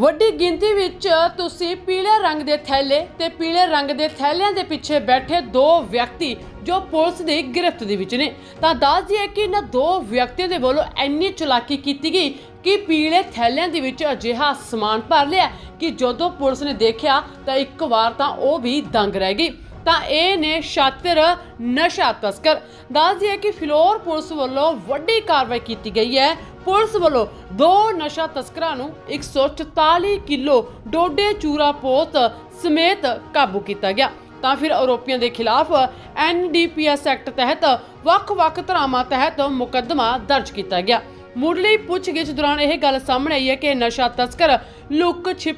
ਵੱਡੀ ਗਿਣਤੀ ਵਿੱਚ ਤੁਸੀਂ ਪੀਲੇ ਰੰਗ ਦੇ ਥੈਲੇ ਤੇ ਪੀਲੇ ਰੰਗ ਦੇ ਥੈਲਿਆਂ ਦੇ ਪਿੱਛੇ ਬੈਠੇ ਦੋ ਵਿਅਕਤੀ ਜੋ ਪੁਲਿਸ ਦੀ ਗ੍ਰਿਫਤ ਦੇ ਵਿੱਚ ਨੇ। ਤਾਂ ਦੱਸ ਦਈਏ ਕਿ ਇਹਨਾਂ ਦੋ ਵਿਅਕਤੀਆਂ ਦੇ ਵੱਲੋਂ ਇੰਨੀ ਚਲਾਕੀ ਕੀਤੀ ਗਈ ਕਿ ਪੀਲੇ ਥੈਲਿਆਂ ਦੇ ਵਿੱਚ ਅਜਿਹਾ ਸਮਾਨ ਭਰ ਲਿਆ ਕਿ ਜਦੋਂ ਪੁਲਿਸ ਨੇ ਦੇਖਿਆ ਤਾਂ ਇੱਕ ਵਾਰ ਤਾਂ ਉਹ ਵੀ ਦੰਗ ਰਹਿ ਗਈ। ਤਾਂ ਇਹ ਨੇ ਛਾਤਰ ਨਸ਼ਾ ਤਸਕਰ। ਦੱਸ ਦਈਏ ਕਿ ਫਿਲੌਰ ਪੁਲਿਸ ਵੱਲੋਂ ਵੱਡੀ ਕਾਰਵਾਈ ਕੀਤੀ ਗਈ ਹੈ। ਪੁਲਿਸ ਵੱਲੋਂ ਦੋ ਨਸ਼ਾ ਤਸਕਰਾਂ ਨੂੰ 144 ਕਿਲੋ ਡੋਡੇ ਚੂਰਾ ਪੋਤ ਸਮੇਤ ਕਾਬੂ ਕੀਤਾ ਗਿਆ। ਤਾਂ ਫਿਰ ਆਰੋਪੀਆਂ ਦੇ ਖਿਲਾਫ ਐਨਡੀਪੀਐਸ ਐਕਟ ਤਹਿਤ ਵੱਖ-ਵੱਖ ਧਰਾਵਾਂ ਤਹਿਤ ਮੁਕੱਦਮਾ ਦਰਜ ਕੀਤਾ ਗਿਆ। ਮੁੱਢਲੀ ਪੁੱਛਗਿੱਛ ਦੌਰਾਨ ਇਹ ਗੱਲ ਸਾਹਮਣੇ ਆਈ ਹੈ ਕਿ ਨਸ਼ਾ ਤਸਕਰ ਲੁੱਕ ਛਿਪ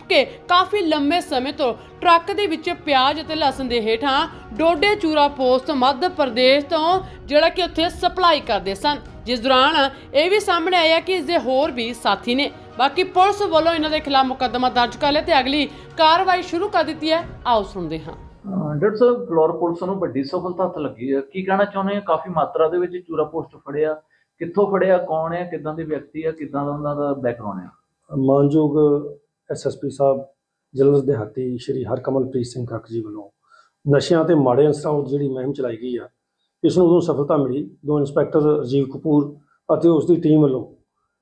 ਕਾਫੀ ਲੰਮੇ ਸਮੇਂ ਤੋਂ ਟਰੱਕ ਦੇ ਵਿੱਚ ਪਿਆਜ਼ ਅਤੇ ਲਸਣ ਦੇ ਹੇਠਾਂ ਡੋਡੇ ਚੂਰਾ ਪੋਸਟ ਮੱਧ ਪ੍ਰਦੇਸ਼ ਤੋਂ ਜਿਹੜਾ ਕਿ ਉੱਥੇ ਸਪਲਾਈ ਕਰਦੇ ਸਨ। ਜਿਸ ਦੌਰਾਨ ਇਹ ਵੀ ਸਾਹਮਣੇ ਆਇਆ ਕਿ ਇਸ ਦੇ ਹੋਰ ਵੀ ਸਾਥੀ ਨੇ। ਬਾਕੀ ਪੁਲਿਸ ਵੱਲੋਂ ਇਹਨਾਂ ਦੇ ਖਿਲਾਫ ਮੁਕੱਦਮਾ ਦਰਜ ਕਰ ਲਿਆ ਤੇ ਅਗਲੀ ਕਾਰਵਾਈ ਸ਼ੁਰੂ ਕਰ ਦਿੱਤੀ ਹੈ। ਆਓ ਸੁਣਦੇ ਹਾਂ। ਡਾਕਟਰ ਸਾਹਿਬ ਫਲੋਰ ਪੁਲਿਸ ਨੂੰ ਵੱਡੀ ਸਫਲਤਾ ਹੱਥ ਲੱਗੀ ਹੈ। ਕੀ ਕਹਿਣਾ ਚਾਹੁੰਦੇ ਆ ਕਾਫੀ ਮਾਤਰਾ ਦੇ ਵਿੱਚ ਚੂਰਾ ਪੋਸਟ ਫੜਿਆ। ਕਿੱਥੋਂ ਫੜਿਆ, ਕੌਣ ਹੈ, ਕਿੱਦਾਂ ਦੇ ਵਿਅਕਤੀ ਹੈ, ਕਿੱਦਾਂ ਦਾ ਉਹਨਾਂ ਦਾ ਬੈਕਗ੍ਰਾਉਂਡ ਹੈ? ਮਾਨਯੋਗ ਐਸਐਸਪੀ ਸਾਹਿਬ ਜਲੰਧਰ ਦਿਹਾਤੀ ਸ਼੍ਰੀ ਹਰਕਮਲਪ੍ਰੀਤ ਸਿੰਘ ਕੱਕ ਜੀ ਵੱਲੋਂ ਨਸ਼ਿਆਂ ਤੇ ਮਾੜੇ ਅਨਸਰਾਂ ਵਿਰੁੱਧ ਜਿਹੜੀ ਮੁਹਿੰਮ ਚਲਾਈ ਗਈ ਆ, ਇਸ ਨੂੰ ਉਦੋਂ ਸਫਲਤਾ ਮਿਲੀ ਦੋ ਇੰਸਪੈਕਟਰ ਰਾਜੀਵ ਕਪੂਰ ਅਤੇ ਉਸ ਦੀ ਟੀਮ ਵੱਲੋਂ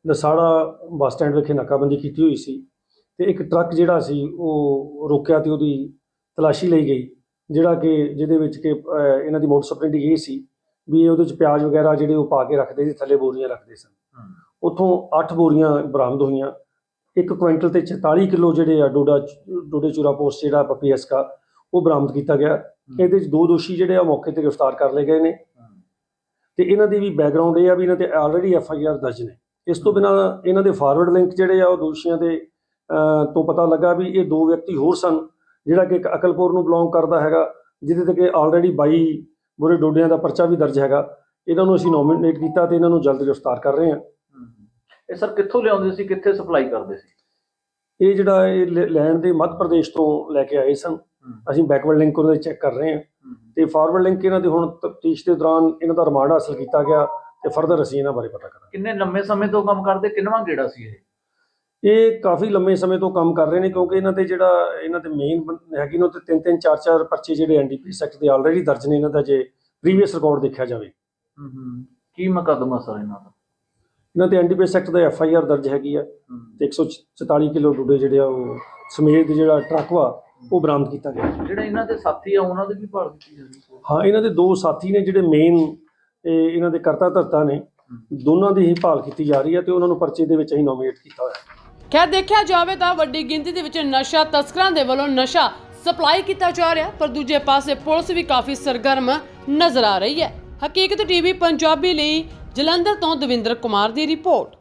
ਲਸਾੜਾ ਬੱਸ ਸਟੈਂਡ ਵਿਖੇ ਨਾਕਾਬੰਦੀ ਕੀਤੀ ਹੋਈ ਸੀ ਤੇ ਇੱਕ ਟਰੱਕ ਜਿਹੜਾ ਸੀ ਉਹ ਰੋਕਿਆ ਤੇ ਉਹਦੀ ਤਲਾਸ਼ੀ ਲਈ ਗਈ, ਜਿਹੜਾ ਕਿ ਜਿਹਦੇ ਵਿੱਚ ਕਿ ਇਹਨਾਂ ਦੀ ਮੋਟਰ ਸਪਰੈਂਡਿੰਗ ਇਹ ਸੀ ਵੀ ਉਹਦੇ ਵਿੱਚ ਪਿਆਜ਼ ਵਗੈਰਾ ਜਿਹੜੇ ਉਹ ਪਾ ਕੇ ਰੱਖਦੇ ਸੀ ਥੱਲੇ ਬੋਰੀਆਂ ਰੱਖਦੇ ਸਨ। ਉੱਥੋਂ 8 ਬੋਰੀਆਂ ਬਰਾਮਦ ਹੋਈਆਂ। 1 ਕੁਇੰਟਲ ਤੇ 44 ਕਿਲੋ ਜਿਹੜੇ ਆ ਡੋਡਾ ਡੋਡੇ ਚੂਰਾ ਪੋਸਟ ਜਿਹੜਾ ਪਪੀਐਸ ਦਾ ਉਹ ਬਰਾਮਦ ਕੀਤਾ ਗਿਆ। ਇਹਦੇ ਵਿੱਚ ਦੋ ਦੋਸ਼ੀ ਜਿਹੜੇ ਆ ਮੌਕੇ ਤੇ ਗ੍ਰਿਫਤਾਰ ਕਰ ਲਏ ਗਏ ਨੇ। ਤੇ ਇਹਨਾਂ ਦੀ ਵੀ ਬੈਕਗ੍ਰਾਉਂਡ ਇਹ ਆ ਵੀ ਇਹਨਾਂ ਤੇ ਆਲਰੇਡੀ ਐਫ ਆਈ ਆਰ ਦਰਜ ਨੇ। ਇਸ ਤੋਂ ਬਿਨਾਂ ਇਹਨਾਂ ਦੇ ਫਾਰਵਰਡ ਲਿੰਕ ਜਿਹੜੇ ਆ ਉਹ ਦੋਸ਼ੀਆਂ ਦੇ ਤੋਂ ਪਤਾ ਲੱਗਾ ਵੀ ਇਹ ਦੋ ਵਿਅਕਤੀ ਹੋਰ ਸਨ ਜਿਹੜਾ ਕਿ ਇੱਕ ਅਕਲਪੁਰ ਨੂੰ ਬਿਲੋਂਗ ਕਰਦਾ ਹੈਗਾ ਜਿਹਦੇ ਤੇ ਕਿ ਆਲਰੇਡੀ 22 ਬੁਰੇ ਡੋਡਿਆਂ ਦਾ ਪਰਚਾ ਵੀ ਦਰਜ ਹੈਗਾ। ਇਹਨਾਂ ਨੂੰ ਅਸੀਂ ਨੋਮੀਨੇਟ ਕੀਤਾ ਤੇ ਇਹਨਾਂ ਨੂੰ ਜਲਦ ਗ੍ਰਿਫਤਾਰ ਕਰ ਰਹੇ ਹਾਂ। ਇਹ ਸਰ ਕਿੱਥੋਂ ਲਿਆਉਂਦੇ ਸੀ? ਕਿੱਥੇ ਸਪਲਾਈ ਕਰਦੇ ਸੀ? ਇਹ ਜਿਹੜਾ ਇਹ ਲੈਣ ਦੇ ਮੱਧ ਪ੍ਰਦੇਸ਼ ਤੋਂ ਲੈ ਕੇ ਆਏ ਸਨ। ਅਸੀਂ ਬੈਕਵਰਡ ਲਿੰਕ ਉਹਦੇ ਚੈੱਕ ਕਰ ਰਹੇ ਹਾਂ। ਤੇ ਫਾਰਵਰਡ ਲਿੰਕ ਇਹਨਾਂ ਦੇ ਹੁਣ ਤਫਤੀਸ਼ ਦੇ ਦੌਰਾਨ ਇਹਨਾਂ ਦਾ ਰਿਮਾਂਡ ਹਾਸਲ ਕੀਤਾ ਗਿਆ ਤੇ ਫਰਦਰ ਅਸੀਂ ਇਹਨਾਂ ਬਾਰੇ ਪਤਾ ਕਰਾਂਗੇ। ਕਿੰਨੇ ਲੰਮੇ ਸਮੇਂ ਤੋਂ ਕੰਮ ਕਰਦੇ? ਕਿੰਨਵਾਂ ਗੇੜਾ ਸੀ ਇਹ? ਇਹ ਕਾਫੀ ਲੰਮੇ ਸਮੇਂ ਤੋਂ ਕੰਮ ਕਰ ਰਹੇ ਨੇ ਕਿਉਂਕਿ ਇਹਨਾਂ ਤੇ ਜਿਹੜਾ ਇਹਨਾਂ ਦੇ ਮੇਨ ਹੈਗੀ ਨੇ ਉਹ ਤੇ ਤਿੰਨ ਤਿੰਨ ਚਾਰ ਚਾਰ ਪਰਚੇ ਜਿਹੜੇ ਐਨਡੀਪੀਐਸ ਐਕਟ ਦੇ ਆਲਰੇਡੀ ਦਰਜ ਨੇ ਇਹਨਾਂ ਦਾ ਜੇ ਪ੍ਰੀਵੀਅਸ ਰਿਕਾਰਡ ਦੇਖਿਆ ਜਾਵੇ। ਕੀ ਮੁਕੱਦਮਾ ਸਰ ਇਹਨਾਂ ਦਾ? ਇਹਨਾਂ ਤੇ ਐਨਡੀਪੀਐਸ ਐਕਟ ਦਾ ਐਫ ਆਈ ਆਰ ਦਰਜ ਹੈਗੀ ਆ। ਤੇ 144 ਕਿਲੋ ਡੁੱਡੇ ਜਿਹੜੇ ਆ ਉਹ ਸਮੇਤ ਜਿਹੜਾ ਟਰੱਕ ਵਾ ਉਹ ਬਰਾਮਦ ਕੀਤਾ ਗਿਆ। ਜਿਹੜੇ ਇਹਨਾਂ ਦੇ ਸਾਥੀ ਆ ਉਹਨਾਂ ਦੇ ਵੀ ਭਾਲ ਦਿੱਤੀ ਜਾਂਦੀ ਹਾਂ ਇਹਨਾਂ ਦੇ ਦੋ ਸਾਥੀ ਨੇ ਜਿਹੜੇ ਮੇਨ ਇਹਨਾਂ ਦੇ ਕਰਤਾ ਧਰਤਾ ਨੇ। ਦੋਨਾਂ ਦੀ ਹੀ ਭਾਲ ਕੀਤੀ ਜਾ ਰਹੀ ਹੈ ਤੇ ਉਹਨਾਂ ਨੂੰ ਪਰਚੇ ਦੇ ਵਿੱਚ ਅਸੀਂ ਨੋਮੀਨੇਟ ਕੀਤਾ ਹੋਇਆ। ਹੈ ਖੈਰ, ਦੇਖਿਆ ਜਾਵੇ ਤਾਂ ਵੱਡੀ ਗਿਣਤੀ ਦੇ ਵਿੱਚ ਨਸ਼ਾ ਤਸਕਰਾਂ ਦੇ ਵੱਲੋਂ ਨਸ਼ਾ ਸਪਲਾਈ ਕੀਤਾ ਜਾ ਰਿਹਾ, ਪਰ ਦੂਜੇ ਪਾਸੇ ਪੁਲਿਸ ਵੀ ਕਾਫੀ ਸਰਗਰਮ ਨਜ਼ਰ ਆ ਰਹੀ ਹੈ। ਹਕੀਕਤ ਟੀਵੀ ਪੰਜਾਬੀ ਲਈ ਜਲੰਧਰ ਤੋਂ ਦਵਿੰਦਰ ਕੁਮਾਰ ਦੀ ਰਿਪੋਰਟ।